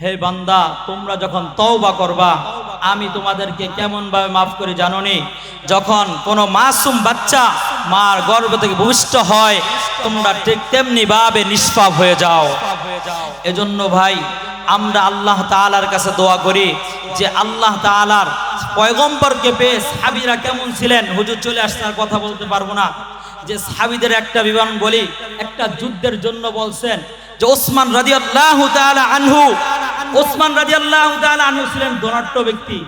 হে বান্দা, তোমরা যখন তওবা করবা, আমি তোমাদেরকে কেমন ভাবে মাফ করে জানোনি? যখন কোনো মাসুম বাচ্চা মার গর্ভ থেকে ভূমিষ্ঠ হয়, তোমরা ঠিক তেমনি ভাবে নিষ্পাপ হয়ে যাও। এজন্য ভাই, আমরা আল্লাহ তাআলার কাছে দোয়া করি যে আল্লাহ তাআলার পয়গম্বরকে পেয়ে সাহাবীরা কেমন ছিলেন? হুজুর চলে আসছে, আর কথা বলতে পারব না। যে সাহাবীদের একটা বিবরণ বলি, একটা যুদ্ধের জন্য বলছেন যে ওসমান রাদিয়াল্লাহু তাআলা আনহু, ওসমান রাদিয়াল্লাহু তাআলা আনহু ছিলেন ধনাট্য ব্যক্তি।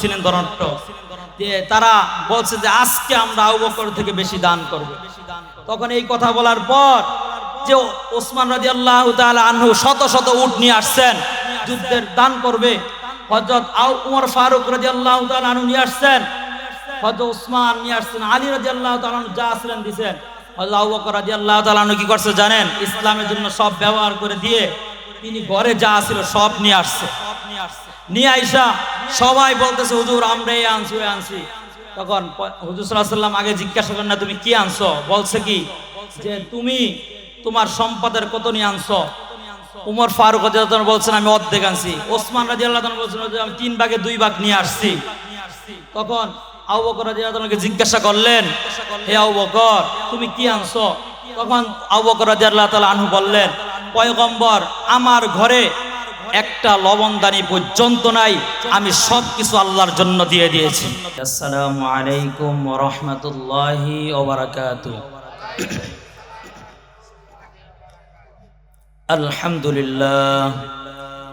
ছিলেন ধনাট্য তারা বলছে যে আজকে আমরা আবু বকর থেকে বেশি দান করব। তখন এই কথা বলার পর যে ওসমান রাদিয়াল্লাহু তাআলা আনহু শত শত উট নিয়ে আসছেন, যুদ্ধের দান করবে। হযরত আউ, উমর ফারুক রাদিয়াল্লাহু তাআলা আনহু নিয়ে আসছেন। হযরত ওসমান নিয়ে আসছেন, আলী তাআলা আনহু যা আসলেন দিবেন বকর রাদিয়াল্লাহু কি করছে জানেন? ইসলামের জন্য সব ব্যবহার করে দিয়ে তিনি ঘরে যা ছিল সব নিয়ে আসছে। নিয়ে আইসা সবাই বলতেছে, হুজুর, আমরা এই আনছি, ওই আনছি। তখন হুজুর সাল্লাম আগে জিজ্ঞাসা করেন, না, তুমি কি আনছো? বলছে কি, যে তুমি তোমার সম্পদের কত নিয়ে আনছো? উমর ফারুক বলছেন, আমি অর্ধেক আনছি। ওসমান রাদিয়াল্লাহু তাআলা বলছেন, আমি তিন ভাগে দুই ভাগ নিয়ে আসছি। তখন আবু বকর রাদিয়াল্লাহু জিজ্ঞাসা করলেন, হে বকর, তুমি কি আনছো? তখন আবু বকর রাদিয়াল্লাহু তাআলা আনহু বললেন, পয়গম্বর, আমার ঘরে একটা লবণদানি পর্যন্ত নাই, আমি সব কিছু আল্লাহর জন্য দিয়ে দিয়েছি। আসসালামু আলাইকুম রাহমাতুল্লাহি বারাকাতুহু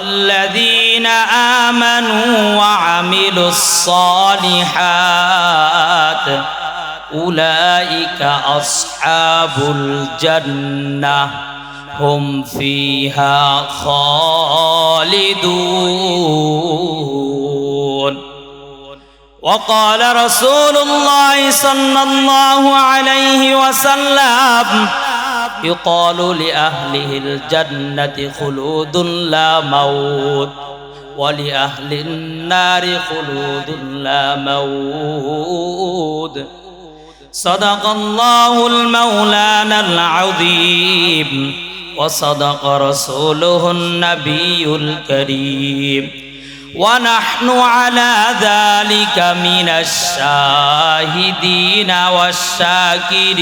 والذين آمنوا وعملوا الصالحات أولئك أصحاب الجنة هم فيها خالدون. وقال رسول الله صلى الله عليه وسلم يقال لأهله الجنة خلود لا موت ولأهل النار خلود لا موت. صدق الله المولانا العظيم وصدق رسوله النبي الكريم. ونحن على ذلك من الشاهدين والشاكرين.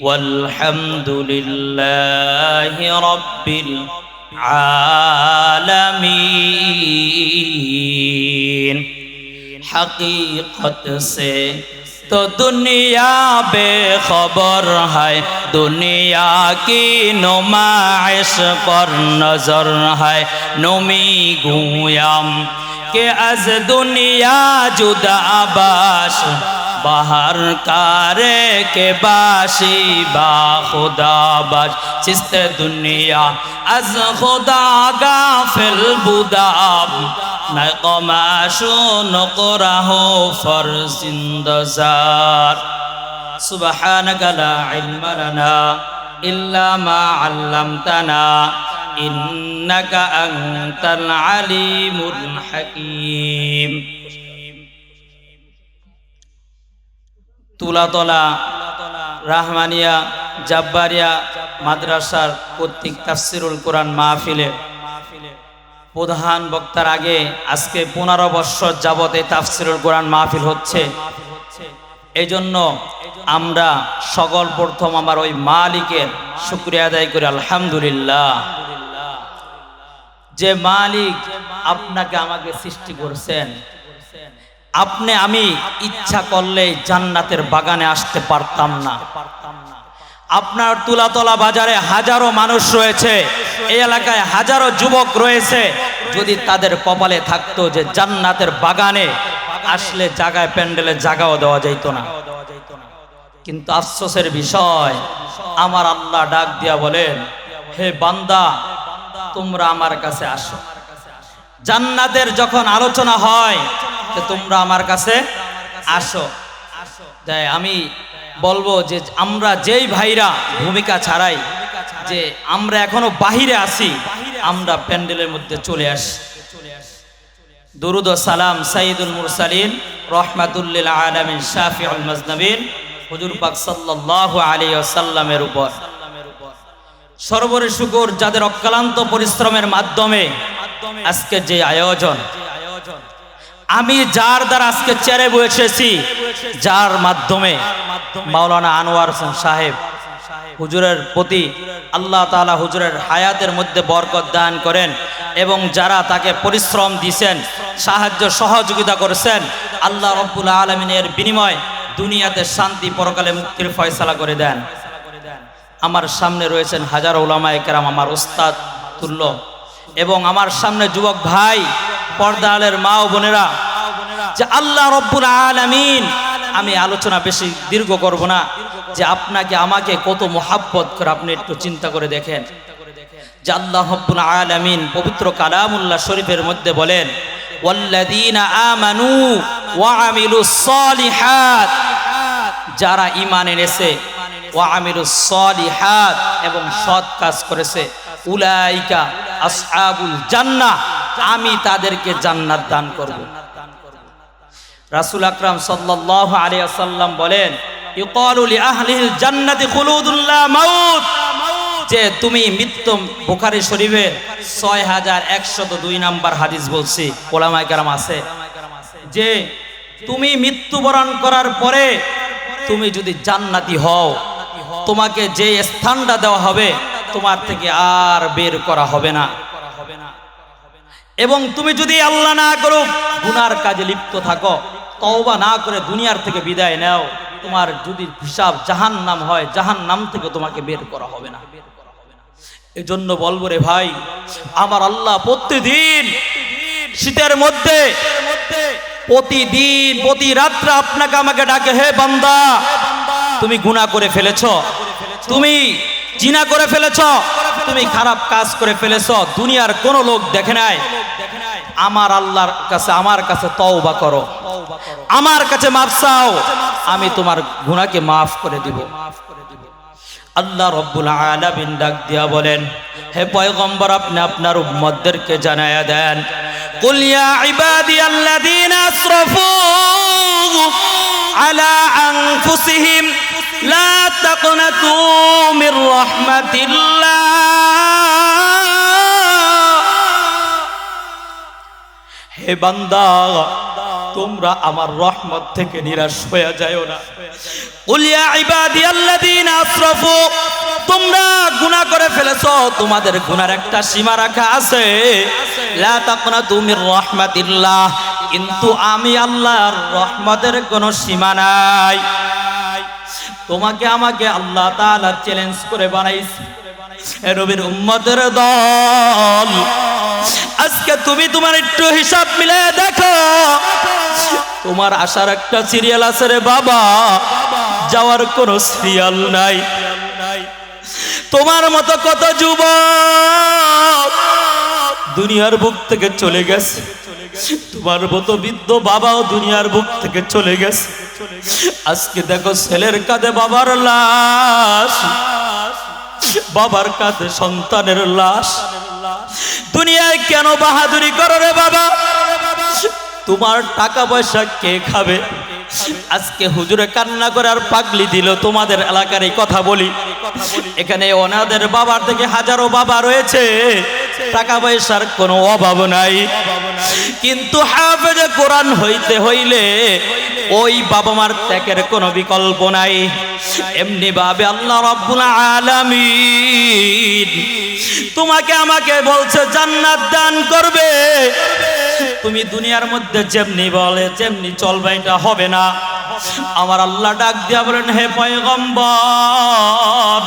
والحمد لله رب العالمين حقیقت سے تو دنیا بے خبر ہے دنیا کی نمائش پر نظر ہے نمی گویم کہ از دنیا جدا باش বাহার কারে কে বাসি বা খুদা বাস চিস্তে দুনিয়া আজ খুদা গাফিল বুদাব নাই কমাশু নকরাহ ফরজিন্দজার সুবহানাকা লা ইলমা লানা ইল্লা মা আল্লামতানা إنك أنت العليم الحكيم তুলাতলা, রাহমানিয়া, জাব্বারিয়া মাদ্রাসার কর্তৃক তাফসিরুল কোরআন মাহফিলে। প্রধান বক্তার আগে আজকে পনেরো বৎসর যাবতে তাফসিরুল কোরআন মাহফিল হচ্ছে। এই জন্য আমরা সকল প্রথম আমার ওই মালিকের শুক্রিয়া আদায় করি, আলহামদুলিল্লাহ। যে মালিক আপনাকে আমাকে সৃষ্টি করছেন আপনি আমি ইচ্ছা করলে জান্নাতের বাগানে আসতে পারতাম না। আপনার তুলাতলা বাজারে হাজারো মানুষ রয়েছে, এই এলাকায় হাজারো যুবক রয়েছে। যদি তাদের কপালে থাকতো যে জান্নাতের বাগানে আসলে জায়গায় প্যান্ডেলে জায়গাও দেওয়া যাইত না। কিন্তু আফসোসের বিষয়, আমার আল্লাহ ডাক দিয়া বলেন, হে বান্দা, তোমরা আমার কাছে আসো। জান্নাতের যখন আলোচনা হয় তো তোমরা আমার কাছে আসো। তাই আমি বলব যে আমরা যেই ভাইরা ভূমিকা ছাড়াই, যে আমরা এখনও বাহিরে আসি আমরা প্যান্ডেলের মধ্যে চলে আসি। দুরুদ ও সালাম সাইদুল মুরসালিন, রহমাতুল্লিল আলমিন, শাফিউল মজনবিন, হুজুর পাক সাল্লাল্লাহু আলাইহি ওয়াসাল্লামের উপর। সর্বরে শুকর যাদের অক্লান্ত পরিশ্রমের মাধ্যমে আজকে যে আয়োজন আমি যার দ্বারা আজকে চেয়ারে বসেছি, যার মাধ্যমে মাওলানা আনোয়ার সাহেব হুজুরের প্রতি আল্লাহ তাআলা হুজুরের হায়াতের মধ্যে বরকত দান করেন এবং যারা তাকে পরিশ্রম দিছেন, সাহায্য সহযোগিতা করেছেন, আল্লাহ রব্বুল আলমিনের বিনিময় দুনিয়াতে শান্তি পরকালে মুক্তির ফয়সালা করে দেন। আমার সামনে রয়েছেন হাজার ওলামা কেরাম, আমার উস্তাদ তুল্য এবং আমার সামনে যুবক ভাই পর্দালের মা ও বোনেরা, যে আল্লাহ রব্বুল আলামিন, আমি আলোচনা বেশি দীর্ঘ করব না, যে আপনাকে, আমাকে কত মোহাব্বত করে আপনি একটু চিন্তা করে দেখেন। যে আল্লাহ রব্বুল আলামিন পবিত্র কালামুল্লাহ শরীফের মধ্যে বলেন, ওয়াল্লাযীনা আমানু ওয়া আমিলুস সালিহাত। যারা ঈমান এনেছে, ওয়া আমিলুস সালিহাত এবং সৎ কাজ করেছে, উলাইকা আসহাবুল জান্নাহ। আমি তাদেরকে জান্নাত দান করব। রাসূল আকরাম সাল্লাল্লাহু আলাইহি ওয়াসাল্লাম বলেন যে তুমি মৃত্যু শরীফের ছয় হাজার একশত দুই নাম্বার হাদিস বলছি, ওলামায়ে কেরাম আছে। যে তুমি মৃত্যুবরণ করার পরে তুমি যদি জান্নাতি হও, তোমাকে যে স্থানটা দেওয়া হবে, তোমার থেকে আর বের করা হবে না। এবং তুমি যদি আল্লাহ না করো, গুনার কাজে লিপ্ত থাকো, তওবা না করে দুনিয়ার থেকে বিদায় নাও, তোমার যদি হিসাব জাহান নাম হয় জাহান নাম থেকে তোমাকে বের করা হবে না। এজন্য বলব রে ভাই, আমার আল্লাহ প্রতিদিন শীতের মধ্যে, প্রতিদিন, প্রতি রাত্রে আপনাকে আমাকে ডাকে, হে বান্দা, তুমি গুনাহ করে ফেলেছ, তুমি জিনা করে ফেলেছ তুমি খারাপ কাজ করে ফেলেছ, দুনিয়ার কোন লোক দেখে নাই। আমার আল্লাহর কাছে, আমার কাছে তওবা করো। আমার কাছে মাফ চাও, আমি তোমার গুনাহকে মাফ করে দিব। আল্লাহ রব্বুল আলামিন ডাক দিয়া বলেন, হে পয়গম্বর, আপনি আপনার উম্মতদেরকে জানায়া দেন, কুল ইয়া ইবাদিয়াল্লাযীনা আসরাফু আলা আনফুসিহিম লা তাকনাতু মির রাহমাতিল্লাহ। হে বান্দা, তোমরা আমার রহমত থেকে নিরাশ হয়ে যায়ও না। উলিয়া ইবাদি আল্লাযীনা আসরাফু তোমরা গুনাহ করে ফেলেছো, তোমাদের গুনার একটা সীমা রাখা আছে। লা তাকনাতু মির রাহমাতিল্লাহ, কিন্তু আমি আল্লাহর রহমতের কোনো সীমা নাই। তোমাকে আমাকে আল্লাহ তাআলা চ্যালেঞ্জ করে বানাইছে। এ নবীর উম্মতের দল। আজকে তুমি তোমার একটু হিসাব মিলে দেখো। তোমার আসার একটা সিরিয়াল আছে রে বাবা। যাওয়ার কোনো সিরিয়াল নাই। তোমার মতো কত যুবক দুনিয়ার বুক থেকে চলে গেছে। তোমার মতো বৃদ্ধ বাবাও দুনিয়ার বুক থেকে চলে গেছে। আজকে দেখো ছেলের কাঁধে বাবার লাশ। বাবার কাছে সন্তানের লাশ। দুনিয়ায় কেন বাহাদুরি করো রে বাবা? তোমার টাকা পয়সা কে খাবে? আজকে হুজুরে কান্না করে আর পাগলি দিল তোমাদের এলাকার এই কথা বলি। এখানে ওনাদের বাবার থেকে হাজারো বাবা রয়েছে। টাকা পয়সার কোনো অভাব নাই। কিন্তু হাফেজে কোরআন হইতে হইলে ওই বাবা মার ত্যাগের কোনো বিকল্প নাই। এমনি ভাবে আল্লাহ রব্বুল আলামিন তোমাকে আমাকে বলছে, জান্নাত দান করবে। তুমি দুনিয়ার মধ্যে যেমনি বলে যেমনি চলবে, এটা হবে না। আমার আল্লাহ ডাক দিয়া বলেন, হে পয়গম্বর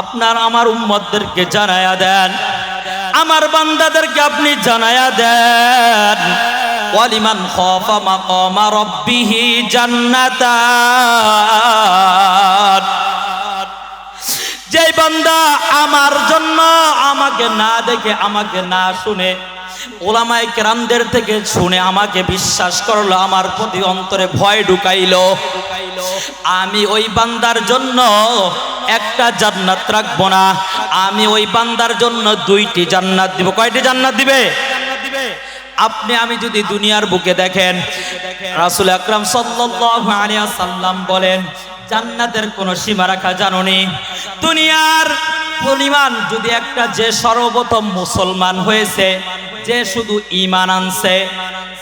আপনার আমার উম্মতদেরকে জানায়া দেন। আমার বান্দাদেরকে আপনি জানায়া দেন। ওয়ালিমান খাফা মাকামা রাব্বিহি জান্নাতান। যেই বান্দা আমার জন্য আমাকে না দেখে, আমাকে না শুনে ওলামায় কেরামদের থেকে শুনে আমাকে বিশ্বাস করল, আমার প্রতি অন্তরে ভয় ঢুকাইলো। আমি ওই বান্দার জন্য একটা জান্নাত রাখব না। আমি ওই বান্দার জন্য দুইটি জান্নাত দিব। কয়টি জান্নাত দিবে? আপনি, আমি যদি দুনিয়ার বুকে দেখেন, রাসুল আকরাম সাল্লাম বলেন জান্নাতের কোনো সীমা রাখা জানোনি। দুনিয়ার পরিমাণ যদি একটা যে সর্বপ্রথম মুসলমান হয়েছে, যে শুধু ইমান আনছে,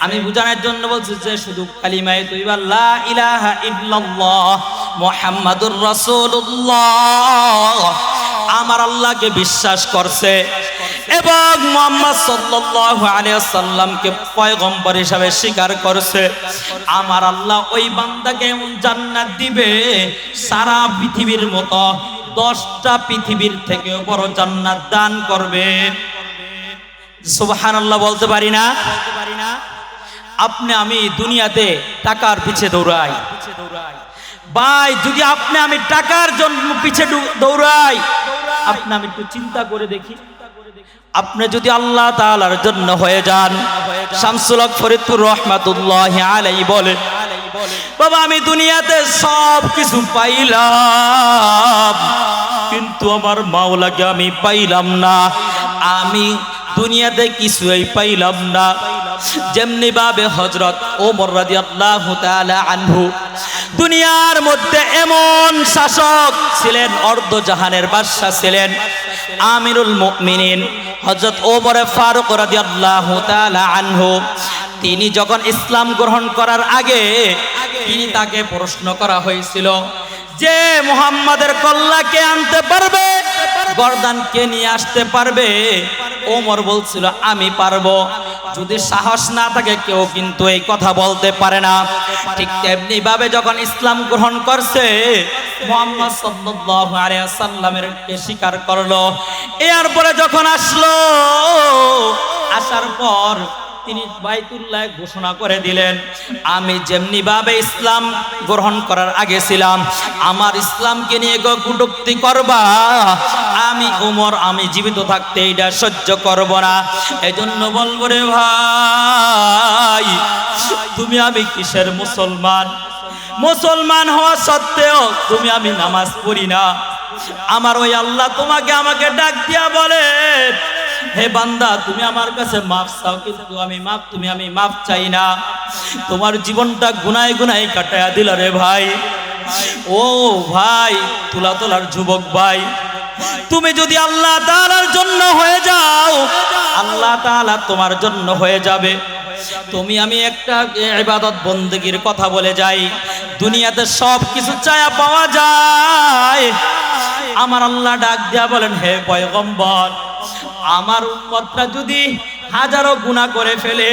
আমি বুঝানোর জন্য বলছি যে শুধু কালিমায়ে তুইবা লা ইলাহা ইল্লাল্লাহ মুহাম্মাদুর রাসূলুল্লাহ। আমার আল্লাহকে বিশ্বাস করছে। এবং মোহাম্মদ সাল্লাল্লাহু আলাইহি সাল্লামকে পয়গম্বর হিসাবে স্বীকার করছে। আমার আল্লাহ ওই বান্দাকে এমন জান্নাত দিবে, সারা পৃথিবীর মতো দশটা পৃথিবীর থেকে বড় জান্নাত দান করবে। সুবহানাল্লাহ বলতে পারি না? আপনি আমি দুনিয়াতে টাকার পিছে দৌড়াই। ভাই, যদি আপনি আমি টাকার জন্য পিছে দৌড়াই, আপনি আমি একটু চিন্তা করে দেখি। আপনি যদি আল্লাহ তালার জন্য হয়ে যান, শামসুল ফরিদপুর রহমাতুল্লাহ আলাই বলে বাবা, আমি দুনিয়াতে সব কিছু পাইলাম, কিন্তু আমার মাওলাকে আমি পাইলাম না। আমি দুনিয়াতে কিছুই পাইলাম না। যেমনি ভাবে হজরত ওমর রাদিয়াল্লাহু তাআলা আনহু, দুনিয়ার মধ্যে এমন শাসক ছিলেন অর্ধ জাহানের বাদশা ছিলেন, আমিরুল মুমিনিন হজরত ওমর ফারুক রাদিয়াল্লাহু তাআলা আনহু। তিনি যখন ইসলাম গ্রহণ করার আগে তিনি তাকে প্রশ্ন করা হয়েছিল, যে মুহাম্মাদের কল্লাকে আনতে পারবে? গর্দানকে নিয়ে আসতে পারবে? ওমর বলছিল, আমি পারব। যদি সাহস না থাকে, কেউ কিন্তু এই কথা বলতে পারে না। ঠিক তেমনি ভাবে যখন ইসলাম গ্রহণ করছে সাল্লাল্লাহু আলাইহি সাল্লামের কে স্বীকার করল? এরপরে যখন আসলো, আসার পর তিনি বাইতুল্লাহ ঘোষণা করে দিলেন, আমি যেমনি ভাবে ইসলাম গ্রহণ করার আগে ছিলাম, আমার ইসলামকে নিয়ে কুটুক্তি করবা। আমি উমর, আমি জীবিত থাকতে এটা সহ্য করব না। এজন্য বলব রে ভাই, তুমি আমি কিসের মুসলমান? মুসলমান হওয়া সত্ত্বেও তুমি আমি নামাজ পড়ি না। আমার ওই আল্লাহ তোমাকে আমাকে ডাক দিয়া বলে হে বান্দা, তুমি আমার কাছে মাফ চাও, কিন্তু আমি মাফ, তুমি আমি মাফ চাই না। তোমার জীবনটা গুনায় গুনায় কাটায়া দিল রে ভাই। ও ভাই তুলা তোলার যুবক ভাই, তুমি যদি আল্লাহ তাআলার জন্য হয়ে যাও, আল্লাহ তাআলা তোমার জন্য হয়ে যাবে। তুমি আমি একটা ইবাদত বন্দগির কথা বলে যাই, দুনিয়াতে সব কিছু চায়া পাওয়া যায়। আমার আল্লাহ ডাক দিয়া বলেন, হে পয়গম্বর আমার উম্মতটা যদি হাজারো গুণা করে ফেলে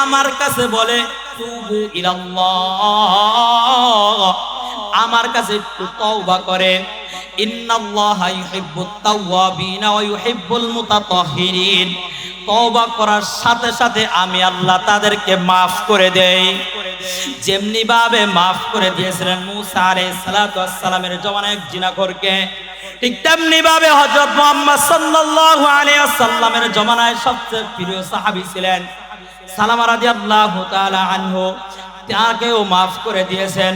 আমার কাছে বলে আমার কাছে একটু তওবা করে ইন্নাল্লাহা ইউহিব্বুত তাওয়াবিনা ওয়া ইউহিব্বুল মুতাতাহহিরিন তওবা করার সাথে সাথে আমি আল্লাহ তাদেরকে মাফ করে দেই। যেমনি ভাবে মাফ করে দিয়েছিলেন মুসা আলাইহিস সালাতু ওয়াস সালামের এক জিনাখোরকে, ঠিক তেমনি ভাবে হযরত মুহাম্মদ সাল্লাল্লাহু আলাইহি ওয়াসাল্লামের জমানায় সবচেয়ে প্রিয় সাহাবী ছিলেন। সালামা রাদিয়াল্লাহু তাআলা আনহু তাকেও মাফ করে দিয়েছেন।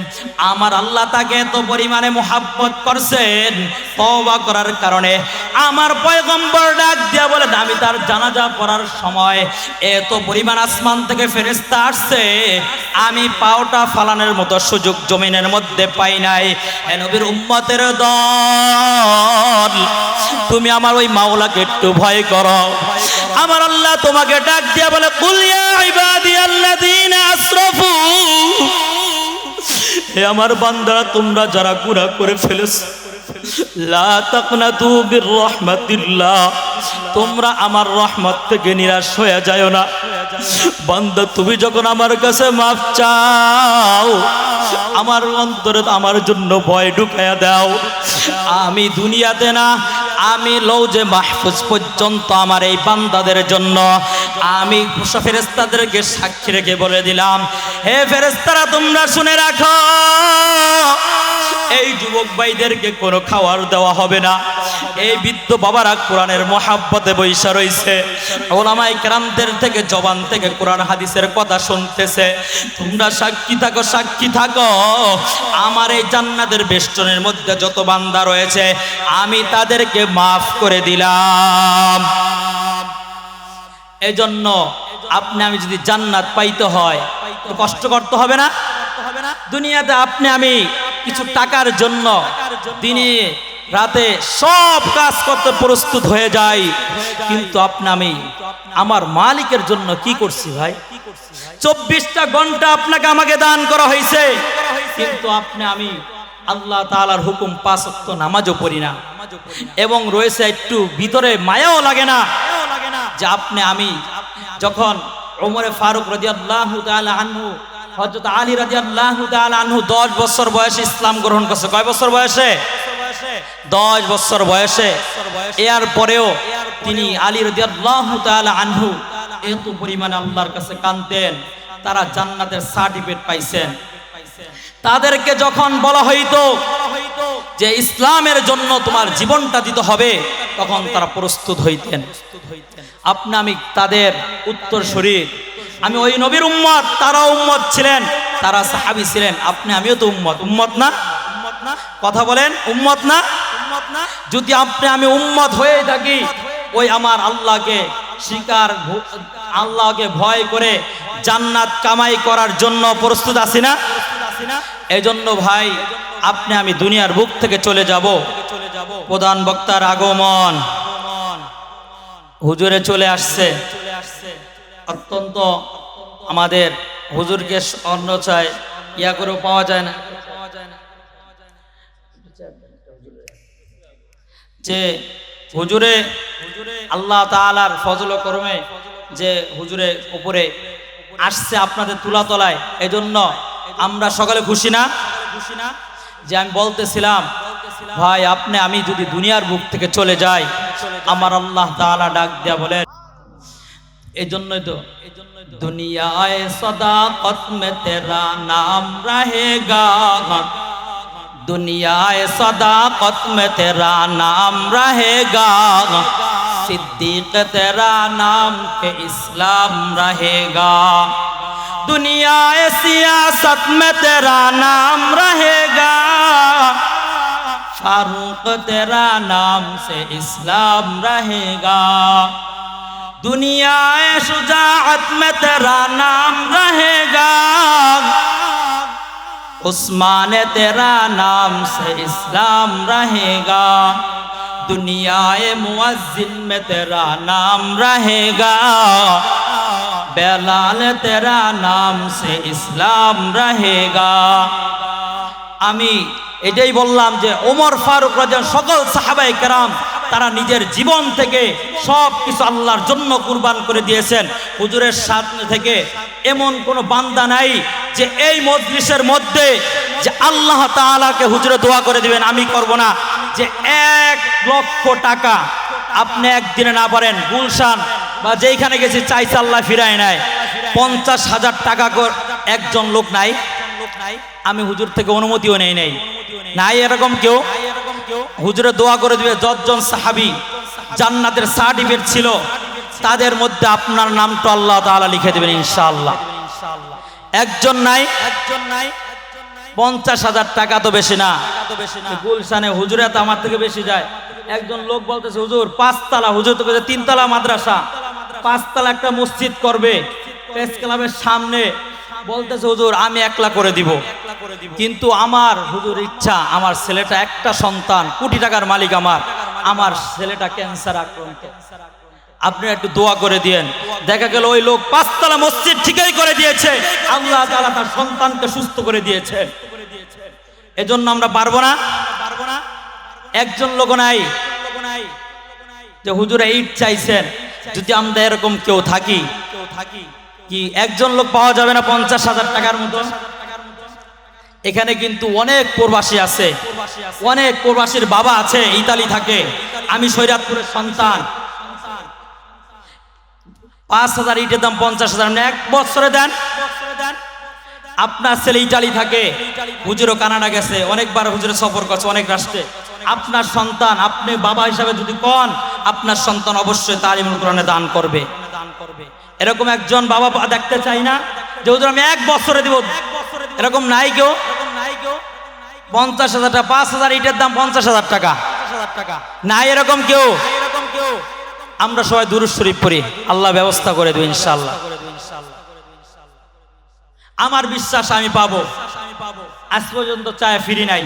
আমার আল্লাহ তাকে এত পরিমাণে মোহাব্বত করছেন, তওবা করার কারণে। আমার পয়গম্বর ডাক দিয়া বলেন আমি তার জানাজা পড়ার সময় এত পরিমাণ আসমান থেকে ফেরেস্তা আসছে, আমি পাওটা ফালানোর মতো সুযোগ জমিনের মধ্যে পাই নাই। নবীর উম্মতের দল, তুমি আমার ওই মাওলাকে একটু ভয় করো। আমার আল্লাহ তোমাকে ডাক দিয়া বলে কুলিয়া ইবাদি আল্লাযীনা আসরাফু হে আমার বান্দারা, তোমরা যারা গুনাহ করে ফেলেছো তোমরা আমার রহমত থেকে নিরাশ হয়ে যায় না। বান্দা, তুমি যখন আমার কাছে মাফ চাও, আমার অন্তরে আমার জন্য ভয় ঢুকাইয়া দাও। আমি দুনিয়াতে না, আমি লৌজে মাহফুজ পর্যন্ত আমার এই বান্দাদের জন্য আমি ফেরেস্তাদেরকে সাক্ষী রেখে বলে দিলাম, হে ফেরেস্তারা তোমরা শুনে রাখো, এই যুবক ভাইদেরকে কোনো খাওয়ার দেওয়া হবে না। এই বৃদ্ধ বাবারা কোরআনের মহাব্বতে বৈশা রইছে। ওলামাই কেরামদের থেকে জবান থেকে কোরআন হাদিসের কথা শুনতেছে। তোমরা সাক্ষী থাকো সাক্ষী থাকো। আমার এই জান্নাতের বেষ্টনের মধ্যে যত বান্দা রয়েছে, আমি তাদেরকে মাফ করে দিলাম। এজন্য আপনি আমি যদি জান্নাত পাইতে হয়, তো কষ্ট করতে হবে না। দুনিয়াতে আপনি আমি কিছু টাকার জন্য দিনে, রাতে সব কাজ করতে প্রস্তুত হয়ে যাই। কিন্তু আপনি আমি আমার মালিকের জন্য কি করছি ভাই? চব্বিশটা ঘণ্টা আপনাকে আমাকে দান করা হয়েছে। কিন্তু আপনি আমি আল্লাহ তাআলার হুকুম পাঁচ ওয়াক্ত নামাজও পড়ি না। এবং রয়েছে একটু ভিতরে মায়াও লাগে না। যে আপনি আমি যখন ওমরে ফারুক আনহু হযরত আলী আনহু 10 বছর বয়সে ইসলাম গ্রহণ করছে। কয় বছর বয়সে? 10 বছর বয়সে। এর পরেও তিনি আলী আনহু এত পরিমাণে আল্লাহর কাছে কাঁদতেন তারা জান্নাতের সার্টিফিকেট পাইছেন। তাদেরকে যখন বলা হইতো যে ইসলামের জন্য তোমার জীবনটা দিতে হবে, তখন তারা প্রস্তুত হইতেন। আপনি, আমি তাদের উত্তর শরীর। আমি ওই নবীর উম্মত তারা উম্মত ছিলেন, তারা সাহাবি ছিলেন। আপনি, আমিও তো উম্মত। উম্মত না? কথা বলেন, উম্মত না? যদি আপনি, আমি উম্মত হয়ে থাকি, ওই আমার আল্লাহকে স্বীকার আল্লাহকে ভয় করে জান্নাত কামাই করার জন্য প্রস্তুত আছি না? এজন্য ভাই, আপনি আমি দুনিয়ার বুক থেকে চলে যাব। প্রধান বক্তার আগমন। হুজুরে চলে আসছে। অত্যন্ত আমাদের হুজুরকে অন্য চায়। ইয়া করেও পাওয়া যায় না। যে হুজুরে আল্লাহ তালার ফজল করমে যে হুজুরে উপরে আসছে আপনাদের তুলা তলায় এজন্য আমরা সকালে খুশি না? খুশি না যে আমি বলতেছিলাম, ভাই, আপনি, আমি যদি দুনিয়ার বুক থেকে চলে যাই, আমার আল্লাহ তাআলা ডাক দেয়া বলে এই জন্যই তো দুনিয়ায় সদা কসমে তেরা নাম রহেগা দুনিয়ায় সদা কসমে তেরা নাম রহেগা সিদ্দিক তেরা নাম কে ইসলাম রহেগা। दुनियाए सियासत में तेरा नाम रहेगा। फारूक तेरा नाम से इस्लाम रहेगा। दुनियाए शुजाअत में तेरा नाम रहेगा। उस्मान तेरा नाम से इस्लाम रहेगा। दुनियाए मुअज्जिन में तेरा नाम रहेगा बेलाल तेरा नाम से इस्लाम रहेगा আমি এটাই বললাম যে ওমর ফারুক রাজান সকল সাহাবাই কেরাম তারা নিজের জীবন থেকে সব কিছু আল্লাহর জন্য কুরবান করে দিয়েছেন হুজুরের সামনে থেকে এমন কোনো বান্দা নাই যে এই মজলিসের মধ্যে যে আল্লাহ তাআলাকে হুজুরে দোয়া করে দিবেন আমি করব না যে এক লক্ষ টাকা আপনি একদিনে না পারেন। গুলশান বা যেইখানে গেছি, চাইছে আল্লাহ ফিরায় নেয়। পঞ্চাশ হাজার টাকা একজন লোক নাই। আমি হুজুর থেকে অনুমতিও নেই নাই। নাই এরকম কেউ? হুজুরে দোয়া করে দিবে, যতজন সাহাবি জান্নাতের সার্টিফিকেট ছিল, তাদের মধ্যে আপনার নামটা আল্লাহ তাআলা লিখে দেবেন ইনশাআল্লাহ। একজন নাই একজন নাই? পঞ্চাশ হাজার টাকা তো বেশি না। গুলশানে হুজুরে তো আমার থেকে বেশি যায়। একজন লোক বলতেছে হুজুর পাঁচতলা হুজুর তো তিনতলা মাদ্রাসা। পাঁচতলা একটা মসজিদ করবে প্রেস ক্লাবের সামনে। বলতেছে হুজুর আমি একলা করে দিব। কিন্তু আমার হুজুর ইচ্ছা আমার ছেলেটা একটা সন্তান কোটি টাকার মালিক আমার। আমার ছেলেটা ক্যান্সার আক্রান্ত। আপনি একটু দোয়া করে দিয়েন। দেখা গেল ওই লোক পাঁচতলা মসজিদ ঠিকই করে দিয়েছে। আল্লাহ তাআলা তার সন্তানকে সুস্থ করে দিয়েছে। এজন্য আমরা পারব না। পারব না একজন লোক নাই যে হুজুরে ইট চাইছেন। যদি আমরা এরকম কেউ থাকি কেউ থাকি কি একজন লোক পাওয়া যাবে না পঞ্চাশ হাজার টাকার মতো এখানে কিন্তু অনেক প্রবাসী আছে। অনেক প্রবাসীর বাবা আছে, ইতালি থাকে। আমি সৈরাতপুরের সন্তান। পাঁচ হাজার ইটের দাম পঞ্চাশ হাজার। আপনি এক বছরে দেন। আপনার ছেলে ইটালি থাকে। হুজুরও কানাডা গেছে। অনেকবার হুজুরে সফর করছে, অনেক রাষ্ট্রে। আপনার সন্তান, আপনি বাবা হিসাবে যদি কন, আপনার সন্তান অবশ্যই তালিমুল কোরআনে দান করবে। এরকম একজন বাবা দেখতে চাই না, যে হুজুর আমি এক বছরে দিব। এরকম নাই কেউ। পঞ্চাশ হাজার টাকা, পাঁচ হাজার ইটের দাম পঞ্চাশ হাজার টাকা। নাই এরকম কেউ। এরকম কেউ আমরা সবাই দুরুজ শরীফ পড়ি। আল্লাহ ব্যবস্থা করে দেবে ইনশাল্লাহ আমার বিশ্বাস আমি পাবো। আজ পর্যন্ত চায় ফিরি নাই।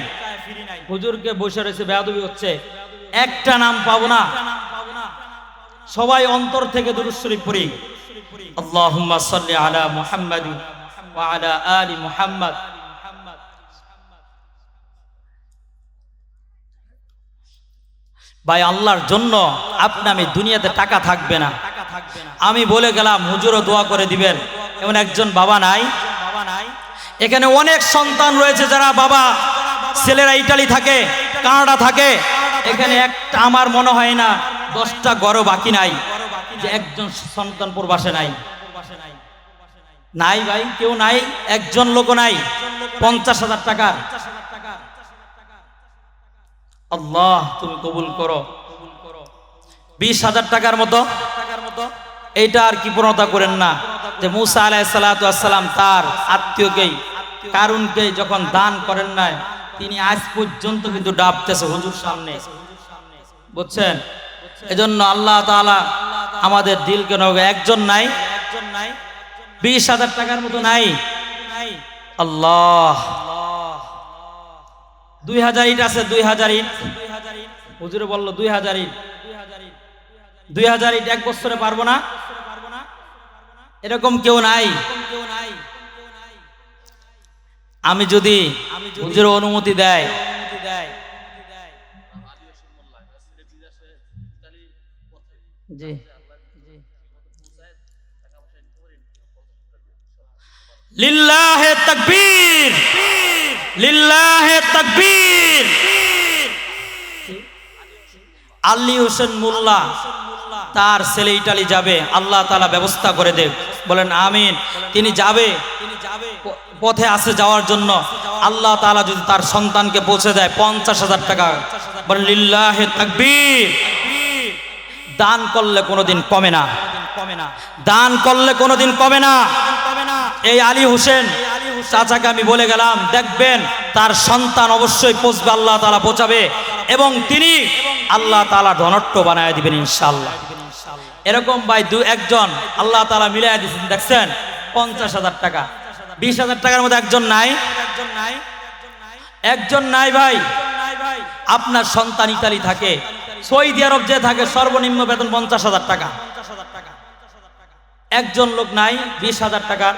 হুজুরকে বসে রয়েছে, বেয়াদবি হচ্ছে। একটা নাম পাবো না। সবাই অন্তর থেকে দুরুজ শরীফ পড়ি। আল্লাহুম্মা সাল্লি আলা মুহাম্মাদ ওয়া আলা আলি মুহাম্মাদ। ভাই, আল্লাহর জন্য আপনি আমি দুনিয়াতে টাকা থাকবে না। আমি বলে গেলাম, হুজুরও দোয়া করে দিবেন। এমন একজন বাবা নাই। এখানে অনেক সন্তান রয়েছে যারা বাবা, ছেলেরা ইটালি থাকে, কানাডা থাকে। এখানে একটা আমার মনে হয় না, দশটা গড় বাকি নাই, যে একজন সন্তান প্রবাসে নাই। নাই ভাই, কেউ নাই, একজন লোক নাই, পঞ্চাশ হাজার টাকার। আল্লাহ, তুমি কবুল করো। বিশ হাজার টাকার মতো, এইটা আর কি পূর্ণতা করেন না। যে মুসা আলাহ সালাতাম তার আত্মীয়কেই কারুনকে যখন দান করেন নাই, তিনি আজ পর্যন্ত কিন্তু ডাবতেছে হুজুর সামনে। বুঝছেন? এজন্য আল্লাহ তাআলা আমাদের দিলকে নগ একজন নাই একজন নাই। বিশ হাজার টাকার মতো নাই। আল্লাহ। দুই হাজার ইট আছে, দুই হাজার ইট। হুজুরে বলল, দুই হাজার ইট। দুই হাজার ইট এক বছরে পারব না? এরকম কেউ নাই। আমি যদি হুজুর অনুমতি দেয়। জি। লিল্লাহে তাকবীর। আলী হোসেন মোল্লা, তার ছেলে ইটালি যাবে, আল্লাহ তালা ব্যবস্থা করে দেব। বলেন, আমিন। তিনি যাবে, পথে আসে যাওয়ার জন্য। আল্লাহ তালা যদি তার সন্তানকে পৌঁছে দেয়, পঞ্চাশ হাজার টাকা। বলেন, লিল্লাহে তাকবীর। দান করলে কোনোদিন কমে না কমে না। দান করলে কোনোদিন কমে না। এই আলী হোসেন চাচাকে আমি বলে গেলাম, দেখবেন, তার সন্তান অবশ্যই পৌঁছবে, আল্লাহ তালা পৌঁছাবে। এবং তিনি আল্লাহ তালা ধনট্ট বানায় দিবেন ইনশাল্লাহ এরকম ভাই দু একজন আল্লাহ তালা মিলাই দিচ্ছেন দেখছেন? পঞ্চাশ হাজার টাকা। বিশ হাজার টাকার মধ্যে একজন নাই একজন নাই। একজন নাই ভাই। আপনার সন্তান ইতালি থাকে, সৌদি আরব যে থাকে, সর্বনিম্ন বেতন পঞ্চাশ হাজার টাকা। একজন লোক নাই, বিশ হাজার টাকা।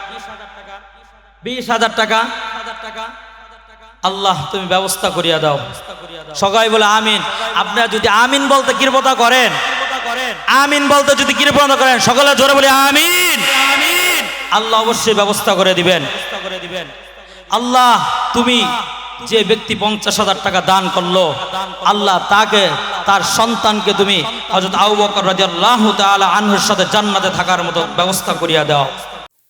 বিশ হাজার টাকা। আল্লাহ, তুমি ব্যবস্থা করিয়া দাও। সবাই বলে আমিন। আপনারা যদি আমিন বলতে কৃপতা করেন, আমিন বলতে যদি কৃপতা করেন, সকলে জোরে বলে আমিন। আল্লাহ অবশ্যই ব্যবস্থা করে দিবেন। আল্লাহ, তুমি যে ব্যক্তি পঞ্চাশ হাজার টাকা দান করল, আল্লাহ তাকে, তার সন্তানকে তুমি হজরত আবু বকর রাদিয়াল্লাহু তাআলা আনহুর সাথে জান্নাতে থাকার মতো ব্যবস্থা করিয়া দাও।